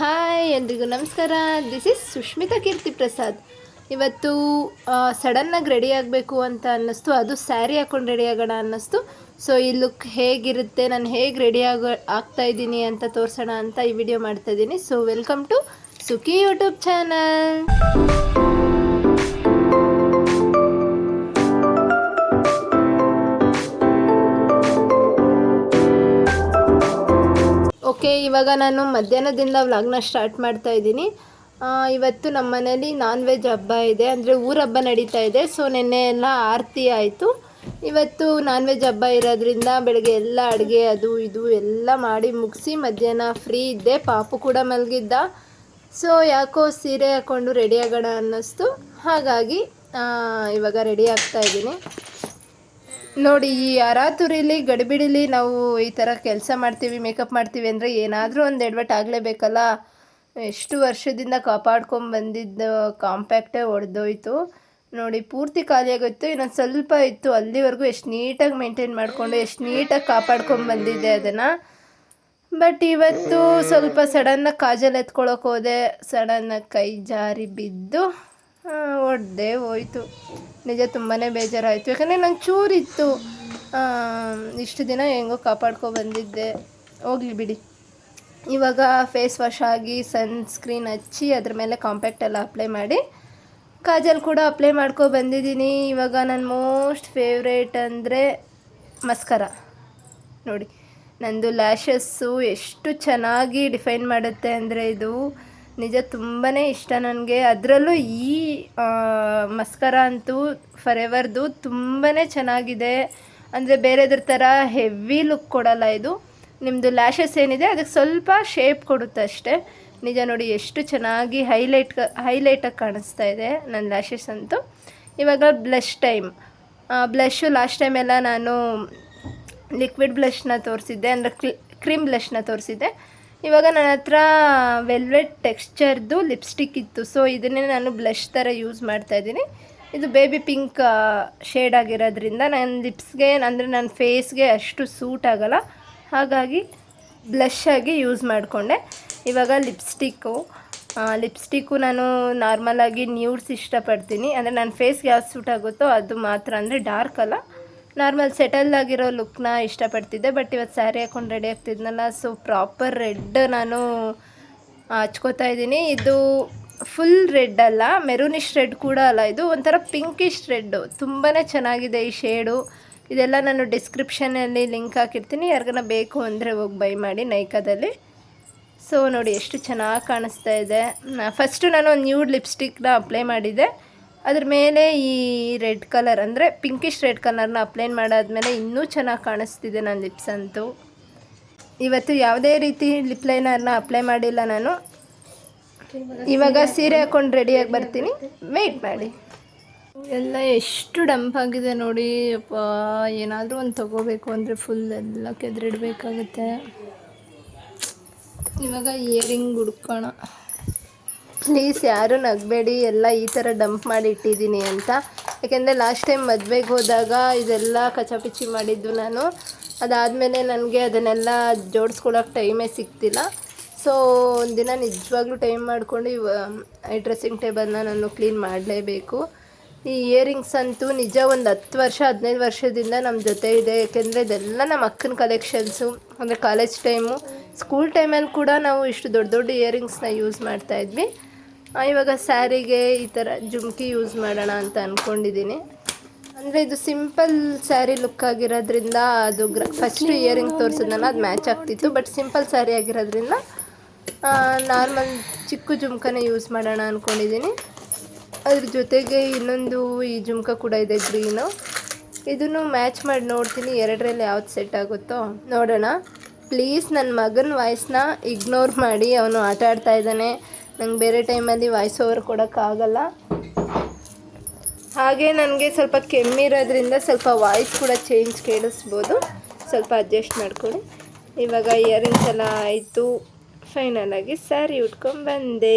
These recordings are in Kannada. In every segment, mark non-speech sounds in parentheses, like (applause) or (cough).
ಹಾಯ್, ಎಲ್ರಿಗೂ ನಮಸ್ಕಾರ. This is Sushmita Keerthi Prasad. ಇವತ್ತು ಸಡನ್ನಾಗಿ ರೆಡಿ ಆಗಬೇಕು ಅಂತ ಅನ್ನಿಸ್ತು. ಅದು ಸ್ಯಾರಿ ಹಾಕೊಂಡು ರೆಡಿ ಆಗೋಣ ಅನ್ನಿಸ್ತು. ಸೊ ಈ ಲುಕ್ ಹೇಗಿರುತ್ತೆ, ನಾನು ಹೇಗೆ ರೆಡಿ ಆಗೋ, ಆಗ್ತಾ ಇದ್ದೀನಿ ಅಂತ ತೋರಿಸೋಣ ಅಂತ ಈ ವಿಡಿಯೋ ಮಾಡ್ತಾ ಇದ್ದೀನಿ. So welcome to Sukhi YouTube channel okay, ಇವಾಗ ನಾನು ಮಧ್ಯಾಹ್ನದಿಂದ ವ್ಲಾಗ್ನ ಸ್ಟಾರ್ಟ್ ಮಾಡ್ತಾ ಇದ್ದೀನಿ. ಇವತ್ತು ನಮ್ಮ ಮನೇಲಿ ನಾನ್ ವೆಜ್ ಹಬ್ಬ ಇದೆ, ಅಂದರೆ ಊರ ಹಬ್ಬ ನಡೀತಾ ಇದೆ. ಸೊ ನಿನ್ನೆ ಎಲ್ಲ ಆರತಿ ಆಯಿತು. ಇವತ್ತು ನಾನ್ ವೆಜ್ ಹಬ್ಬ ಇರೋದ್ರಿಂದ ಬೆಳಗ್ಗೆ ಎಲ್ಲ ಅಡುಗೆ, ಅದು ಇದು ಎಲ್ಲ ಮಾಡಿ ಮುಗಿಸಿ ಮಧ್ಯಾಹ್ನ ಫ್ರೀ ಇದ್ದೆ. ಪಾಪು ಕೂಡ ಮಲಗಿದ್ದ. ಸೊ ಯಾಕೋ ಸೀರೆ ಹಾಕ್ಕೊಂಡು ರೆಡಿ ಆಗೋಣ ಅನ್ನಿಸ್ತು. ಹಾಗಾಗಿ ಇವಾಗ ರೆಡಿ ಆಗ್ತಾ ಇದ್ದೀನಿ. ನೋಡಿ, ಈ ಅರಾತುರಿಲಿ ಗಡಿಬಿಡಿಲಿ ನಾವು ಈ ಥರ ಕೆಲಸ ಮಾಡ್ತೀವಿ, ಮೇಕಪ್ ಮಾಡ್ತೀವಿ ಅಂದರೆ ಏನಾದರೂ ಒಂದು ಎಡ್ವರ್ಟ್ ಆಗಲೇಬೇಕಲ್ಲ? ಎಷ್ಟು ವರ್ಷದಿಂದ ಕಾಪಾಡ್ಕೊಂಡು ಬಂದಿದ್ದ ಕಾಂಪ್ಯಾಕ್ಟೇ ಒಡೆದೋಯ್ತು. ನೋಡಿ, ಪೂರ್ತಿ ಖಾಲಿಯಾಗೋಯ್ತು, ಇನ್ನೊಂದು ಸ್ವಲ್ಪ ಇತ್ತು, ಅಲ್ಲಿವರೆಗೂ ಎಷ್ಟು ನೀಟಾಗಿ ಮೇಂಟೈನ್ ಮಾಡಿಕೊಂಡು, ಎಷ್ಟು ನೀಟಾಗಿ ಕಾಪಾಡ್ಕೊಂಡು ಬಂದಿದ್ದೆ ಅದನ್ನು. ಬಟ್ ಇವತ್ತು ಸ್ವಲ್ಪ ಸಡನ್ನಾಗಿ ಕಾಜಲ್ ಎತ್ಕೊಳಕ್ಕೆ ಹೋದೆ ಸಡನ್ನಾಗಿ ಕೈ ಜಾರಿ ಬಿದ್ದು ಒಡ್ದೆ ಹೋಯ್ತು. ನಿಜ ತುಂಬಾ ಬೇಜಾರಾಯಿತು. ಯಾಕಂದರೆ ನಂಗೆ ಚೂರಿತ್ತು. ಇಷ್ಟು ದಿನ ಹೆಂಗೋ ಕಾಪಾಡ್ಕೊ ಬಂದಿದ್ದೆ. ಹೋಗ್ಲಿ ಬಿಡಿ. ಇವಾಗ ಫೇಸ್ ವಾಶ್ ಆಗಿ ಸನ್ಸ್ಕ್ರೀನ್ ಹಚ್ಚಿ ಅದ್ರ ಮೇಲೆ ಕಾಂಪ್ಯಾಕ್ಟ್ ಎಲ್ಲ ಅಪ್ಲೈ ಮಾಡಿ ಕಾಜಲ್ ಕೂಡ ಅಪ್ಲೈ ಮಾಡ್ಕೊ ಬಂದಿದ್ದೀನಿ. ಇವಾಗ ನನ್ನ ಮೋಸ್ಟ್ ಫೇವ್ರೇಟ್ ಅಂದರೆ ಮಸ್ಕರ. ನೋಡಿ, ನಂದು ಲ್ಯಾಶಸ್ಸು ಎಷ್ಟು ಚೆನ್ನಾಗಿ ಡಿಫೈನ್ ಮಾಡುತ್ತೆ ಅಂದರೆ ಇದು ನಿಜ ತುಂಬಾ ಇಷ್ಟ ನನಗೆ. ಅದರಲ್ಲೂ ಈ ಮಸ್ಕರ ಅಂತೂ ಫರ್ ಎವರ್ದು ತುಂಬಾ ಚೆನ್ನಾಗಿದೆ. ಅಂದರೆ ಬೇರೆದ್ರ ಥರ ಹೆವಿ ಲುಕ್ ಕೊಡಲ್ಲ ಇದು. ನಿಮ್ಮದು ಲ್ಯಾಶಸ್ ಏನಿದೆ ಅದಕ್ಕೆ ಸ್ವಲ್ಪ ಶೇಪ್ ಕೊಡುತ್ತೆ ಅಷ್ಟೇ. ನಿಜ ನೋಡಿ ಎಷ್ಟು ಚೆನ್ನಾಗಿ ಹೈಲೈಟ್ ಹೈಲೈಟಾಗಿ ಕಾಣಿಸ್ತಾ ಇದೆ ನನ್ನ ಲ್ಯಾಶಸ್ ಅಂತೂ. ಇವಾಗ blush time blush last time ಎಲ್ಲ ನಾನು ಲಿಕ್ವಿಡ್ ಬ್ಲಷ್ನ ತೋರಿಸಿದ್ದೆ. ಅಂದರೆ ಕ್ಲಿ ಕ್ರೀಮ್ ಬ್ಲಷ್ನ ತೋರಿಸಿದ್ದೆ. ಇವಾಗ ನನ್ನ ಹತ್ರ ವೆಲ್ವೆಟ್ ಟೆಕ್ಸ್ಚರ್ದು ಲಿಪ್ಸ್ಟಿಕ್ ಇತ್ತು. ಸೊ ಇದನ್ನೇ ನಾನು ಬ್ಲಷ್ ಥರ ಯೂಸ್ ಮಾಡ್ತಾಯಿದ್ದೀನಿ ಇದು ಬೇಬಿ ಪಿಂಕ್ ಶೇಡ್ ಆಗಿರೋದ್ರಿಂದ ನನ್ನ ಲಿಪ್ಸ್ಗೆ, ಅಂದರೆ ನನ್ನ ಫೇಸ್ಗೆ ಅಷ್ಟು ಸೂಟ್ ಆಗೋಲ್ಲ. ಹಾಗಾಗಿ ಬ್ಲಷ್ ಆಗಿ ಯೂಸ್ ಮಾಡಿಕೊಂಡೆ. ಇವಾಗ ಲಿಪ್ಸ್ಟಿಕ್ಕು ಲಿಪ್ಸ್ಟಿಕ್ಕು ನಾನು ನಾರ್ಮಲಾಗಿ ನ್ಯೂಡ್ಸ್ ಇಷ್ಟಪಡ್ತೀನಿ. ಅಂದರೆ ನನ್ನ ಫೇಸ್ಗೆ ಯಾವ್ದು ಸೂಟ್ ಆಗುತ್ತೋ ಅದು ಮಾತ್ರ. ಅಂದರೆ ಡಾರ್ಕ್ ಅಲ್ಲ. ನಾರ್ಮಲ್ ಸೆಟಲ್ ಆಗಿರೋ ಲುಕ್ನ ಇಷ್ಟಪಡ್ತಿದ್ದೆ, ಬಟ್ ಇವತ್ತು ಸ್ಯಾರಿ ಹಾಕೊಂಡು ರೆಡಿ ಆಗ್ತಿದ್ನಲ್ಲ ಸೊ ಪ್ರಾಪರ್ ರೆಡ್ ನಾನು ಹಚ್ಕೋತಾ ಇದ್ದೀನಿ. ಇದು ಫುಲ್ ರೆಡ್ ಅಲ್ಲ ಮೆರೂನಿಶ್ ರೆಡ್ ಕೂಡ ಅಲ್ಲ, ಇದು ಒಂಥರ ಪಿಂಕಿಶ್ ರೆಡ್ಡು ತುಂಬಾ ಚೆನ್ನಾಗಿದೆ ಈ ಶೇಡು ಇದೆಲ್ಲ ನಾನು ಡಿಸ್ಕ್ರಿಪ್ಷನಲ್ಲಿ ಲಿಂಕ್ ಹಾಕಿರ್ತೀನಿ, ಯಾರಿಗನ ಬೇಕು ಅಂದರೆ ಹೋಗಿ ಬೈ ಮಾಡಿ ನೈಕಾದಲ್ಲಿ ಸೊ ನೋಡಿ, ಎಷ್ಟು ಚೆನ್ನಾಗಿ ಕಾಣಿಸ್ತಾ ಇದೆ. ಫಸ್ಟು ನಾನು ಒಂದು ನ್ಯೂಡ್ ಲಿಪ್ಸ್ಟಿಕ್ನ ಅಪ್ಲೈ ಮಾಡಿದ್ದೆ. ಅದ್ರ ಮೇಲೆ ಈ ರೆಡ್ ಕಲರ್ ಅಂದರೆ ಪಿಂಕಿಶ್ ರೆಡ್ ಕಲರ್ನ ಅಪ್ಲೈ ಮಾಡಾದ್ಮೇಲೆ ಇನ್ನೂ ಚೆನ್ನಾಗಿ ಕಾಣಿಸ್ತಿದೆ ನನ್ನ ಲಿಪ್ಸ್ ಅಂತೂ. ಇವತ್ತು ಯಾವುದೇ ರೀತಿ ಲಿಪ್ ಲೈನರ್ನ ಅಪ್ಲೈ ಮಾಡಿಲ್ಲ ನಾನು. ಇವಾಗ ಸೀರೆ ಹಾಕೊಂಡು ರೆಡಿಯಾಗಿ ಬರ್ತೀನಿ. ವೆಯ್ಟ್ ಮಾಡಿ. ಎಲ್ಲ ಎಷ್ಟು ಡಂಪ್ ಆಗಿದೆ ನೋಡಿ. ಅಪ್ಪ, ಏನಾದರೂ ಒಂದು ತಗೋಬೇಕು ಅಂದರೆ ಫುಲ್ ಎಲ್ಲ ಕೆದರಿಡ್ಬೇಕಾಗುತ್ತೆ. ಇವಾಗ ಇಯರಿಂಗ್ ಹುಡ್ಕೋಣ ಪ್ಲೀಸ್ ಯಾರು ನಗಬೇಡಿ, ಎಲ್ಲ ಈ ಥರ ಡಂಪ್ ಮಾಡಿ ಇಟ್ಟಿದ್ದೀನಿ ಅಂತ. ಯಾಕೆಂದರೆ ಲಾಸ್ಟ್ ಟೈಮ್ ಮದುವೆಗೆ ಹೋದಾಗ ಇದೆಲ್ಲ ಕಚಾಪಿಚಿ ಮಾಡಿದ್ದು ನಾನು. ಅದಾದಮೇಲೆ ನನಗೆ ಅದನ್ನೆಲ್ಲ ಜೋಡಿಸ್ಕೊಳಕ್ಕೆ ಟೈಮೇ ಸಿಗ್ತಿಲ್ಲ. ಸೊ ಒಂದಿನ ನಿಜವಾಗ್ಲೂ ಟೈಮ್ ಮಾಡಿಕೊಂಡು ಇವ, ಈ ಡ್ರೆಸ್ಸಿಂಗ್ ಟೇಬಲ್ನ ನಾನು ಕ್ಲೀನ್ ಮಾಡಲೇಬೇಕು. ಈ ಇಯರಿಂಗ್ಸ್ ಅಂತೂ ನಿಜ ಒಂದು ಹತ್ತು ವರ್ಷ, ಹದಿನೈದು ವರ್ಷದಿಂದ ನಮ್ಮ ಜೊತೆ ಇದೆ. ಯಾಕೆಂದರೆ ಇದೆಲ್ಲ ನಮ್ಮ ಅಕ್ಕನ ಕಲೆಕ್ಷನ್ಸು ಅಂದರೆ ಕಾಲೇಜ್ ಟೈಮು ಸ್ಕೂಲ್ ಟೈಮಲ್ಲಿ ಕೂಡ ನಾವು ಇಷ್ಟು ದೊಡ್ಡ ದೊಡ್ಡ ಇಯರಿಂಗ್ಸ್ನ ಯೂಸ್ ಮಾಡ್ತಾಯಿದ್ವಿ ಇವಾಗ ಸ್ಯಾರಿಗೆ ಈ ಥರ ಜುಮ್ಕಿ ಯೂಸ್ ಮಾಡೋಣ ಅಂತ ಅಂದ್ಕೊಂಡಿದ್ದೀನಿ ಅಂದರೆ ಇದು ಸಿಂಪಲ್ ಸ್ಯಾರಿ ಲುಕ್ ಆಗಿರೋದ್ರಿಂದ ಅದು ಗ್ರ ಫಸ್ಟ್ ಇಯರಿಂಗ್ ತೋರಿಸಿದ್ನಲ್ಲ, ಅದು ಮ್ಯಾಚ್ ಆಗ್ತಿತ್ತು. ಬಟ್ ಸಿಂಪಲ್ ಸ್ಯಾರಿ ಆಗಿರೋದ್ರಿಂದ ನಾರ್ಮಲ್ ಚಿಕ್ಕ ಜುಮ್ಕನೇ ಯೂಸ್ ಮಾಡೋಣ ಅಂದ್ಕೊಂಡಿದ್ದೀನಿ ಅದ್ರ ಜೊತೆಗೆ ಇನ್ನೊಂದು ಈ ಜುಮ್ಕ ಕೂಡ ಇದೆ ಗ್ರೀನು. ಇದನ್ನು ಮ್ಯಾಚ್ ಮಾಡಿ ನೋಡ್ತೀನಿ, ಎರಡರಲ್ಲಿ ಯಾವ್ದು ಸೆಟ್ ಆಗುತ್ತೋ. ನೋಡೋಣ. ಪ್ಲೀಸ್ ನನ್ನ ಮಗನ ವಾಯ್ಸ್ನ ಇಗ್ನೋರ್ ಮಾಡಿ, ಅವನು ಆಟ ಆಡ್ತಾ ಇದ್ದಾನೆ. ನಂಗೆ ಬೇರೆ ಟೈಮಲ್ಲಿ ವಾಯ್ಸ್ ಓವರ್ ಕೊಡೋಕ್ಕಾಗಲ್ಲ ಹಾಗೆ ನನಗೆ ಸ್ವಲ್ಪ ಕೆಮ್ಮಿರೋದ್ರಿಂದ ಸ್ವಲ್ಪ ವಾಯ್ಸ್ ಕೂಡ ಚೇಂಜ್ ಕೇಳಿಸ್ಬೋದು. ಸ್ವಲ್ಪ ಅಡ್ಜಸ್ಟ್ ಮಾಡ್ಕೊಳ್ಳಿ. ಇವಾಗ ಇಯರಿಂಗ್ಸ್ ಎಲ್ಲ ಆಯಿತು. ಫೈನಲ್ ಆಗಿ ಸ್ಯಾರಿ ಉಟ್ಕೊಂಡು ಬಂದೆ.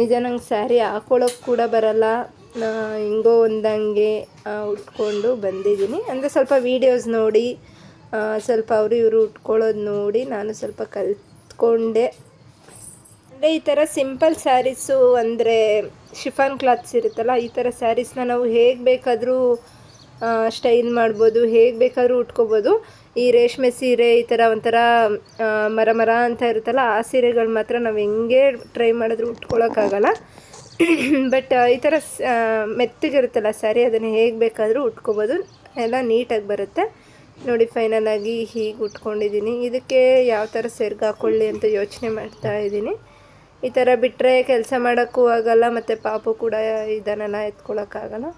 ನಿಜ ನಂಗೆ ಸ್ಯಾರಿ ಹಾಕೊಳ್ಳೋಕೆ ಕೂಡ ಬರಲ್ಲ. ಹಿಂಗೋ ಒಂದಂಗೆ ಉಟ್ಕೊಂಡು ಬಂದಿದ್ದೀನಿ. ಅಂದರೆ ಸ್ವಲ್ಪ ವೀಡಿಯೋಸ್ ನೋಡಿ ಸ್ವಲ್ಪ ಅವರು ಇವರು ಉಟ್ಕೊಳ್ಳೋದು ನೋಡಿ ನಾನು ಸ್ವಲ್ಪ ಕಲ್ತ್ಕೊಂಡೆ. ಈ ಥರ ಸಿಂಪಲ್ ಸ್ಯಾರೀಸು ಅಂದರೆ ಶಿಫಾನ್ ಕ್ಲಾತ್ಸ್ ಇರುತ್ತಲ್ಲ, ಈ ಥರ ಸ್ಯಾರೀಸ್ನ ನಾವು ಹೇಗೆ ಬೇಕಾದರೂ ಸ್ಟೈಲ್ ಮಾಡ್ಬೋದು, ಹೇಗೆ ಬೇಕಾದರೂ ಉಟ್ಕೋಬೋದು. ಈ ರೇಷ್ಮೆ ಸೀರೆ ಈ ಥರ ಒಂಥರ ಮರ ಮರ ಅಂತ ಇರುತ್ತಲ್ಲ, ಆ ಸೀರೆಗಳು ಮಾತ್ರ ನಾವು ಹೆಂಗೆ ಟ್ರೈ ಮಾಡಿದ್ರು ಉಟ್ಕೊಳ್ಳೋಕ್ಕಾಗಲ್ಲ ಬಟ್ ಈ ಥರ ಮೆತ್ತಗಿರುತ್ತಲ್ಲ ಸ್ಯಾರಿ ಅದನ್ನು ಹೇಗೆ ಬೇಕಾದರೂ ಉಟ್ಕೋಬೋದು. ಎಲ್ಲ ನೀಟಾಗಿ ಬರುತ್ತೆ. ನೋಡಿ ಫೈನಲ್ ಆಗಿ ಹೀಗೆ ಉಟ್ಕೊಂಡಿದ್ದೀನಿ. ಇದಕ್ಕೆ ಯಾವ ಥರ ಸೆರ್ಗೆ ಹಾಕ್ಕೊಳ್ಳಿ ಅಂತ ಯೋಚನೆ ಮಾಡ್ತಾ ಇದ್ದೀನಿ. ಈ ಥರ ಬಿಟ್ಟರೆ ಕೆಲಸ ಮಾಡೋಕ್ಕೂ ಆಗಲ್ಲ, ಮತ್ತು ಪಾಪು ಕೂಡ ಇದನ್ನೆಲ್ಲ ಎತ್ಕೊಳ್ಳೋಕ್ಕಾಗಲ್ಲ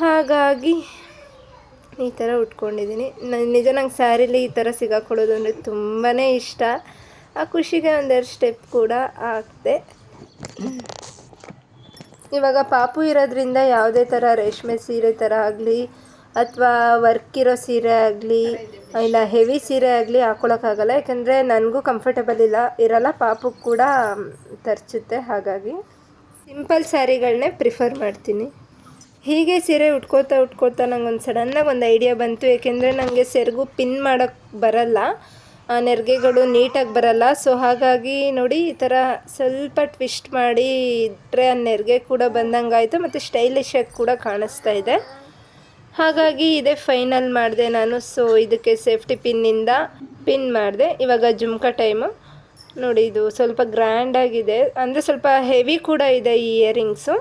ಹಾಗಾಗಿ ಈ ಥರ ಉಟ್ಕೊಂಡಿದ್ದೀನಿ. ನಿಜ ನಂಗೆ ಸ್ಯಾರಿಲಿ ಈ ಥರ ಸಿಗಾಕೊಳ್ಳೋದು ಅಂದರೆ ತುಂಬಾ ಇಷ್ಟ. ಆ ಖುಷಿಗೆ ಒಂದೆರಡು ಸ್ಟೆಪ್ ಕೂಡ ಆಗ್ತೆ. ಇವಾಗ ಪಾಪು ಇರೋದ್ರಿಂದ ಯಾವುದೇ ಥರ ರೇಷ್ಮೆ ಸೀರೆ ಥರ ಆಗಲಿ ಅಥವಾ ವರ್ಕ್ ಇರೋ ಸೀರೆ ಆಗಲಿ, ಇಲ್ಲ ಹೆವಿ ಸೀರೆ ಆಗಲಿ ಹಾಕ್ಕೊಳಕ್ಕಾಗಲ್ಲ ಯಾಕಂದರೆ ನನಗೂ ಕಂಫರ್ಟಬಲ್ ಇಲ್ಲ. ಇರಲ್ಲ, ಪಾಪು ಕೂಡ ತರ್ಚುತ್ತೆ, ಹಾಗಾಗಿ ಸಿಂಪಲ್ ಸ್ಯಾರಿಗಳನ್ನೇ ಪ್ರಿಫರ್ ಮಾಡ್ತೀನಿ. ಹೀಗೆ ಸೀರೆ ಉಟ್ಕೋತಾ ಉಟ್ಕೋತಾ ನಂಗೆ ಒಂದು ಸಡನ್ನಾಗಿ ಒಂದು ಐಡಿಯಾ ಬಂತು. ಏಕೆಂದರೆ ನನಗೆ ಸೆರಗು ಪಿನ್ ಮಾಡೋಕ್ಕೆ ಬರಲ್ಲ. ನೆರಿಗೆಗಳು ನೀಟಾಗಿ ಬರಲ್ಲ. ಸೊ ಹಾಗಾಗಿ ನೋಡಿ, ಈ ಥರ ಸ್ವಲ್ಪ ಟ್ವಿಸ್ಟ್ ಮಾಡಿ ಇಟ್ಟರೆ ಆ ನೆರಿಗೆ ಕೂಡ ಬಂದಂಗಾಯಿತು. ಮತ್ತು ಸ್ಟೈಲಿಶಾಗಿ ಕೂಡ ಕಾಣಿಸ್ತಾ ಇದೆ. ಹಾಗಾಗಿ ಇದೇ ಫೈನಲ್ ಮಾಡಿದೆ ನಾನು. ಸೊ ಇದಕ್ಕೆ ಸೇಫ್ಟಿ ಪಿನ್ನಿಂದ ಪಿನ್ ಮಾಡಿದೆ. ಇವಾಗ ಜುಮ್ಕ ಟೈಮು ನೋಡಿ ಇದು ಸ್ವಲ್ಪ ಗ್ರ್ಯಾಂಡಾಗಿದೆ ಅಂದರೆ ಸ್ವಲ್ಪ ಹೆವಿ ಕೂಡ ಇದೆ ಈ ಇಯರಿಂಗ್ಸು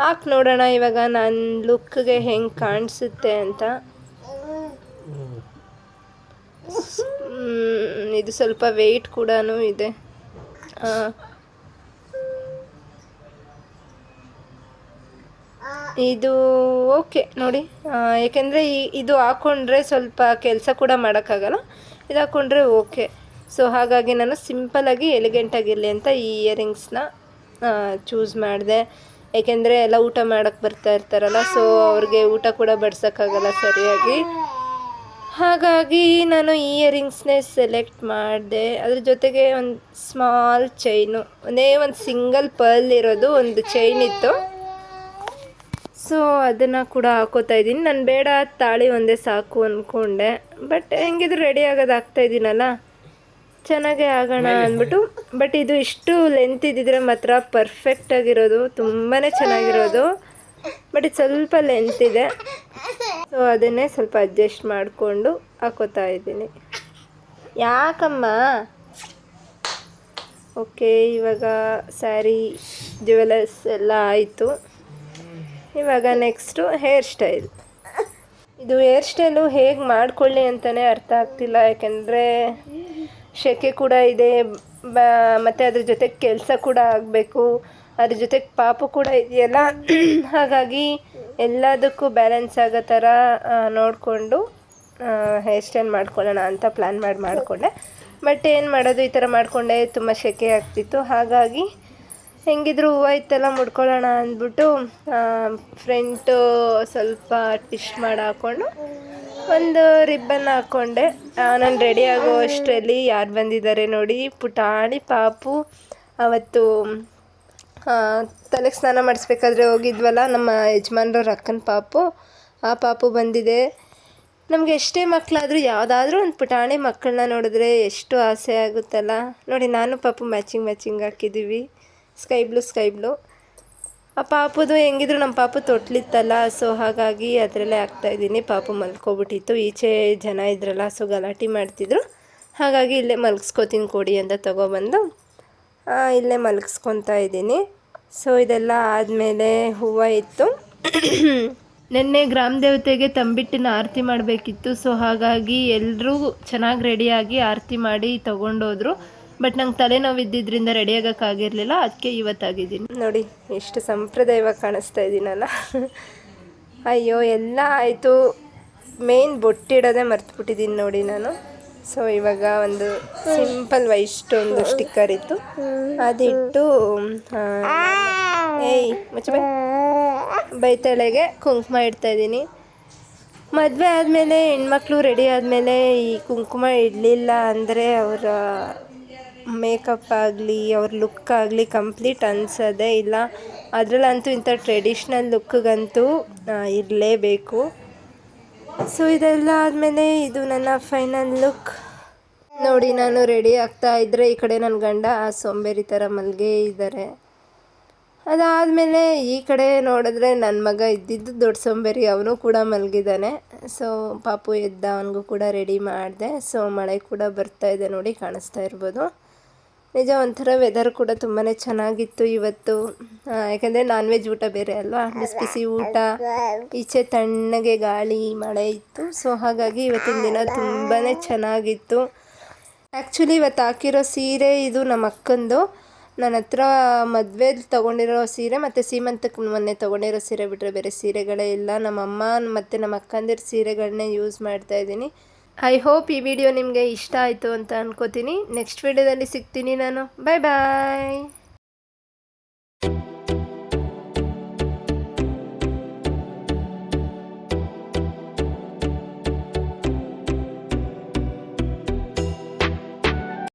ಹಾಕಿ ನೋಡೋಣ ಇವಾಗ ನನ್ನ ಲುಕ್ಗೆ ಹೆಂಗೆ ಕಾಣಿಸುತ್ತೆ ಅಂತ. ಇದು ಸ್ವಲ್ಪ ವೆಯ್ಟ್ ಕೂಡ ಇದೆ. ಇದು ಓಕೆ ನೋಡಿ. ಏಕೆಂದರೆ ಇದು ಹಾಕ್ಕೊಂಡ್ರೆ ಸ್ವಲ್ಪ ಕೆಲಸ ಕೂಡ ಮಾಡೋಕ್ಕಾಗಲ್ಲ. ಇದು ಹಾಕ್ಕೊಂಡ್ರೆ ಓಕೆ. ಸೊ ಹಾಗಾಗಿ ನಾನು ಸಿಂಪಲಾಗಿ ಎಲಿಗೆಂಟಾಗಿರಲಿ ಅಂತ ಈ ಇಯರಿಂಗ್ಸ್ನ ಚೂಸ್ ಮಾಡಿದೆ. ಏಕೆಂದರೆ ಎಲ್ಲ ಊಟ ಮಾಡೋಕ್ಕೆ ಬರ್ತಾ ಇರ್ತಾರಲ್ಲ ಸೊ ಅವ್ರಿಗೆ ಊಟ ಕೂಡ ಬಡ್ಸೋಕ್ಕಾಗಲ್ಲ ಸರಿಯಾಗಿ. ಹಾಗಾಗಿ ನಾನು ಇಯರಿಂಗ್ಸ್ನೇ ಸೆಲೆಕ್ಟ್ ಮಾಡಿದೆ. ಅದ್ರ ಜೊತೆಗೆ ಒಂದು ಸ್ಮಾಲ್ ಚೈನು ಒಂದೇ ಒಂದು ಸಿಂಗಲ್ ಪರ್ಲ್ ಇರೋದು ಒಂದು ಚೈನ್ ಇತ್ತು. ಸೊ ಅದನ್ನು ಕೂಡ ಹಾಕೋತಾ ಇದ್ದೀನಿ. ನಾನು ಬೇಡ ತಾಳಿ ಒಂದೇ ಸಾಕು ಅಂದ್ಕೊಂಡೆ ಬಟ್ ಹೆಂಗಿದ್ರು ರೆಡಿ ಆಗೋದು ಆಗ್ತಾ ಇದ್ದೀನಲ್ಲ? ಚೆನ್ನಾಗೇ ಆಗೋಣ ಅಂದ್ಬಿಟ್ಟು. ಬಟ್ ಇದು ಇಷ್ಟು ಲೆಂತ್ ಇದ್ದಿದ್ರೆ ಮಾತ್ರ ಪರ್ಫೆಕ್ಟಾಗಿರೋದು ತುಂಬಾ ಚೆನ್ನಾಗಿರೋದು. ಬಟ್ ಇದು ಸ್ವಲ್ಪ ಲೆಂತ್ ಇದೆ. ಸೊ ಅದನ್ನೇ ಸ್ವಲ್ಪ ಅಡ್ಜಸ್ಟ್ ಮಾಡಿಕೊಂಡು ಹಾಕೋತಾ ಇದ್ದೀನಿ. ಯಾಕಮ್ಮ? ಓಕೆ ಇವಾಗ ಸ್ಯಾರಿ ಜ್ಯುವೆಲರ್ಸ್ ಎಲ್ಲ ಆಯಿತು. ಇವಾಗ ನೆಕ್ಸ್ಟು ಹೇರ್ ಸ್ಟೈಲ್ ಇದು ಹೇರ್ ಸ್ಟೈಲು ಹೇಗೆ ಮಾಡಿಕೊಳ್ಳಿ ಅಂತಲೇ ಅರ್ಥ ಆಗ್ತಿಲ್ಲ, ಯಾಕೆಂದರೆ ಶೆಕೆ ಕೂಡ ಇದೆ ಮತ್ತು ಅದ್ರ ಜೊತೆ ಕೆಲಸ ಕೂಡ ಆಗಬೇಕು, ಅದ್ರ ಜೊತೆಗೆ ಪಾಪ ಕೂಡ ಇದೆಯಲ್ಲ? (clears throat) ಹಾಗಾಗಿ ಎಲ್ಲದಕ್ಕೂ ಬ್ಯಾಲೆನ್ಸ್ ಆಗೋ ಥರ ನೋಡಿಕೊಂಡು ಹೇರ್ ಸ್ಟೈಲ್ ಮಾಡ್ಕೊಳ್ಳೋಣ ಅಂತ ಪ್ಲ್ಯಾನ್ ಮಾಡಿ, ಮಾಡಿಕೊಂಡೆ. ಬಟ್ ಏನು ಮಾಡೋದು ಈ ಥರ ಮಾಡಿಕೊಂಡೆ, ತುಂಬ ಶೆಕೆ ಆಗ್ತಿತ್ತು. ಹಾಗಾಗಿ ಹೆಂಗಿದ್ರು ಹೂವು ಇತ್ತೆಲ್ಲ ಮುಡ್ಕೊಳ್ಳೋಣ ಅಂದ್ಬಿಟ್ಟು ಫ್ರೆಂಟು ಸ್ವಲ್ಪ ಟಿಶ್ ಮಾಡಿ ಹಾಕ್ಕೊಂಡು ಒಂದು ರಿಬ್ಬನ್ ಹಾಕ್ಕೊಂಡೆ ನಾನು ರೆಡಿ ಆಗೋ ಅಷ್ಟರಲ್ಲಿ ಯಾರು ಬಂದಿದ್ದಾರೆ ನೋಡಿ, ಪುಟಾಣಿ ಪಾಪು, ಅವತ್ತು ತಲೆಗೆ ಸ್ನಾನ ಮಾಡಿಸ್ಬೇಕಾದ್ರೆ ಹೋಗಿದ್ವಲ್ಲ ನಮ್ಮ ಯಜಮಾನ್ರವ್ರ ಅಕ್ಕನ ಪಾಪು, ಆ ಪಾಪು ಬಂದಿದೆ. ನಮಗೆ ಎಷ್ಟೇ ಮಕ್ಕಳಾದರೂ ಯಾವುದಾದ್ರೂ ಒಂದು ಪುಟಾಣಿ ಮಕ್ಕಳನ್ನ ನೋಡಿದ್ರೆ ಎಷ್ಟು ಆಸೆ ಆಗುತ್ತಲ್ಲ. ನೋಡಿ, ನಾನು ಪಾಪು ಮ್ಯಾಚಿಂಗ್ ಮ್ಯಾಚಿಂಗ್ ಹಾಕಿದ್ದೀವಿ ಸ್ಕೈ ಬ್ಲೂ ಸ್ಕೈ ಬ್ಲೂ. ಆ ಪಾಪುದು ಹೆಂಗಿದ್ರು ನಮ್ಮ ಪಾಪು ತೊಟ್ಲಿತ್ತಲ್ಲ, ಸೊ ಹಾಗಾಗಿ ಅದರಲ್ಲೇ ಹಾಕ್ತಾಯಿದ್ದೀನಿ ಪಾಪು ಮಲ್ಕೊಬಿಟ್ಟಿತ್ತು. ಈಚೆ ಜನ ಇದ್ರಲ್ಲ, ಸೊ ಗಲಾಟೆ ಮಾಡ್ತಿದ್ರು. ಹಾಗಾಗಿ ಇಲ್ಲೇ ಮಲಗಿಸ್ಕೋತೀನಿ ಕೊಡಿ ಅಂತ ತೊಗೊಬಂದು ಇಲ್ಲೇ ಮಲಗಿಸ್ಕೊತಾ ಇದ್ದೀನಿ. ಸೊ ಇದೆಲ್ಲ ಆದಮೇಲೆ ಹೂವು ಇತ್ತು. ನಿನ್ನೆ ಗ್ರಾಮ ದೇವತೆಗೆ ತಂಬಿಟ್ಟಿನ ಆರತಿ ಮಾಡಬೇಕಿತ್ತು. ಸೊ ಹಾಗಾಗಿ ಎಲ್ಲರೂ ಚೆನ್ನಾಗಿ ರೆಡಿಯಾಗಿ ಆರತಿ ಮಾಡಿ ತೊಗೊಂಡೋದ್ರು. ಬಟ್ ನಂಗೆ ತಲೆನೋವು ಇದ್ದಿದ್ದರಿಂದ ರೆಡಿ ಆಗೋಕ್ಕಾಗಿರಲಿಲ್ಲ. ಅದಕ್ಕೆ ಇವತ್ತಾಗಿದ್ದೀನಿ. ನೋಡಿ ಎಷ್ಟು ಸಂಪ್ರದಾಯವಾಗಿ ಕಾಣಿಸ್ತಾ ಇದ್ದೀನಲ್ಲ. ಅಯ್ಯೋ, ಎಲ್ಲ ಆಯಿತು. ಮೇನ್ ಬೊಟ್ಟಿಡೋದೇ ಮರ್ತ್ಬಿಟ್ಟಿದ್ದೀನಿ ನೋಡಿ ನಾನು. ಸೊ ಇವಾಗ ಒಂದು ಸಿಂಪಲ್ ವೈಸ್ಟ್ ಒಂದು ಸ್ಟಿಕ್ಕರ್ ಇತ್ತು. ಅದಿಟ್ಟು ಏಯ್, ಮುಚ್ಚ ಬೈತಳೆಗೆ ಕುಂಕುಮ ಇಡ್ತಾಯಿದ್ದೀನಿ ಮದುವೆ ಆದಮೇಲೆ ಹೆಣ್ಮಕ್ಳು ರೆಡಿ ಆದಮೇಲೆ ಈ ಕುಂಕುಮ ಇಡಲಿಲ್ಲ ಅಂದರೆ ಅವರ ಮೇಕಪ್ ಆಗಲಿ, ಅವ್ರ ಲುಕ್ ಆಗಲಿ ಕಂಪ್ಲೀಟ್ ಅನ್ಸೋದೇ ಇಲ್ಲ. ಅದರಲ್ಲಂತೂ ಇಂಥ ಟ್ರೆಡಿಷ್ನಲ್ ಲುಕ್ಗಂತೂ ಇರಲೇಬೇಕು. ಸೊ ಇದೆಲ್ಲ ಆದಮೇಲೆ ಇದು ನನ್ನ ಫೈನಲ್ ಲುಕ್ ನೋಡಿ, ನಾನು ರೆಡಿ ಆಗ್ತಾ ಇದ್ದರೆ ಈ ಕಡೆ ನನ್ನ ಗಂಡ ಆ ಸೊಂಬೇರಿ ಥರ ಮಲ್ಗೆ ಇದ್ದಾರೆ ಅದಾದಮೇಲೆ ಈ ಕಡೆ ನೋಡಿದ್ರೆ ನನ್ನ ಮಗ ಇದ್ದಿದ್ದು ದೊಡ್ಡ ಸೊಂಬೇರಿ, ಅವನು ಕೂಡ ಮಲಗಿದ್ದಾನೆ. ಸೊ ಪಾಪು ಎದ್ದ, ಅವನಿಗೂ ಕೂಡ ರೆಡಿ ಮಾಡಿದೆ. ಸೊ ಮಳೆ ಕೂಡ ಬರ್ತಾ ಇದೆ ನೋಡಿ, ಕಾಣಿಸ್ತಾ ಇರ್ಬೋದು. ನಿಜ, ಒಂಥರ ವೆದರ್ ಕೂಡ ತುಂಬಾ ಚೆನ್ನಾಗಿತ್ತು ಇವತ್ತು. ಯಾಕಂದರೆ ನಾನ್ ವೆಜ್ ಊಟ ಬೇರೆ ಅಲ್ವಾ? ಬಿಸಿ ಬಿಸಿ ಊಟ, ಈಚೆ ತಣ್ಣಗೆ ಗಾಳಿ, ಮಳೆ ಇತ್ತು. ಸೊ ಹಾಗಾಗಿ ಇವತ್ತಿನ ದಿನ ತುಂಬಾ ಚೆನ್ನಾಗಿತ್ತು. ಆ್ಯಕ್ಚುಲಿ ಇವತ್ತು ಹಾಕಿರೋ ಸೀರೆ ಇದು ನಮ್ಮ ಅಕ್ಕಂದು. ನನ್ನ ಹತ್ರ ಮದುವೆಲಿ ತೊಗೊಂಡಿರೋ ಸೀರೆ ಮತ್ತು ಸೀಮಂತಕ್ಕೆ ಮೊನ್ನೆ ತೊಗೊಂಡಿರೋ ಸೀರೆ ಬಿಟ್ಟರೆ ಬೇರೆ ಸೀರೆಗಳೇ ಇಲ್ಲ. ನಮ್ಮ ಅಮ್ಮ ಮತ್ತು ನಮ್ಮ ಅಕ್ಕಂದಿರ ಸೀರೆಗಳನ್ನೇ ಯೂಸ್ ಮಾಡ್ತಾ ಇದ್ದೀನಿ. ಐ ಹೋಪ್ ಈ ವಿಡಿಯೋ ನಿಮಗೆ ಇಷ್ಟ ಆಯಿತು ಅಂತ ಅನ್ಕೋತೀನಿ. ನೆಕ್ಸ್ಟ್ ವಿಡಿಯೋದಲ್ಲಿ ಸಿಗ್ತೀನಿ ನಾನು. ಬಾಯ್ ಬಾಯ್